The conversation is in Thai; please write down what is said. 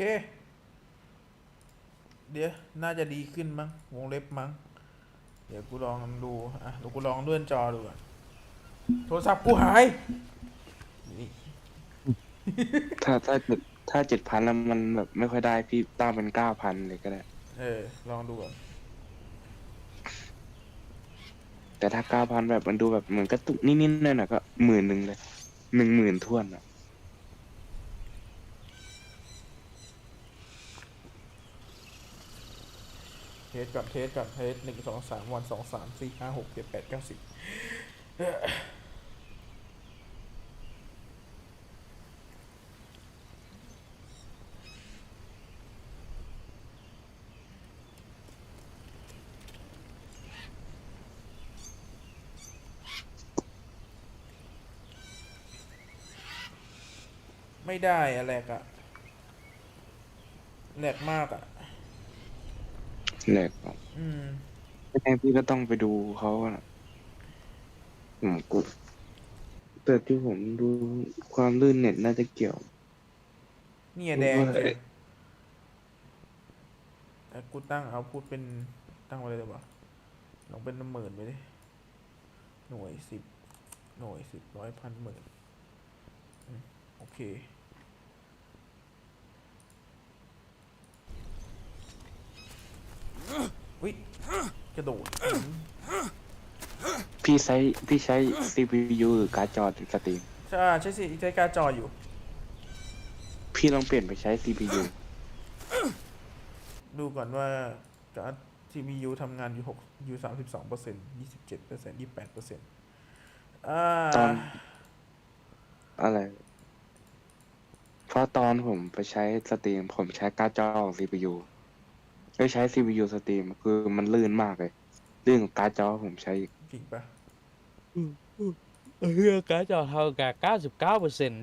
เค เดี๋ยว น่าจะดีขึ้นมั้ง วงเล็บมั้ง เดี๋ยวกูลองดู อะเดี๋ยวกูลองเลื่อนจอดูก่อนโทรศัพท์กูหายนี่ถ้าถ้าเจ็ดถ้าเจ็ดพันแล้วมันแบบไม่ค่อยได้พี่ตั้งเป็นเก้าพันเลยก็ได้ เออ ลองดูก่อน แต่ถ้าเก้าพันแบบมันดูแบบเหมือนกระตุกนิดๆหน่อยๆก็หมื่นหนึ่งเลยหนึ่งหมื่นท่วนอะ เทสก่อนเทสก่อนเทสหนึ่งสองสามวันสองสามสี่ห้าหกเจ็ดแปดเก้าสิบไม่ได้อะแหลกอะแหลกมากอะ แหลกอะอืม ไม่แน่พี่ก็ต้องไปดูเขาอะผมกูแต่ที่ผมดูความลื่นเน็ตน่าจะเกี่ยว เนี่ยแดงว่าเลยแต่กูตั้งเอาพูดเป็นตั้งไว้เลยดีกว่าลองเป็นหมื่นไปดิ หน่วยสิบ หน่วยสิบร้อยพันหมื่นอืมโอเค วิกระโดดอืมพี่ใช้พี่ใช้ CPU หรือการ์ดจอสตรีมใช่ใช่สิใช้การดจออยู่ พี่ลองเปลี่ยนไปใช้ CPU ดูก่อนว่าการ์ด CPU ทำงานอยู่หกอยู่สามสิบสองเปอร์เซ็นต์ยี่สิบเจ็ดเปอร์เซ็นต์ยี่แปดเปอร์เซ็นต์อ่าตอน อะไรเพราะตอนผมไปใช้สตรีมผมใช้การ์ดจอของ CPU ไม่ใช้ CPU สตรีมคือมันลื่นมากเลยลื่นกว่าการ์ดจอผมใช้อีก จริงปะเออการ์ดจอเท่ากับ 99%เปอร์เซ็นต์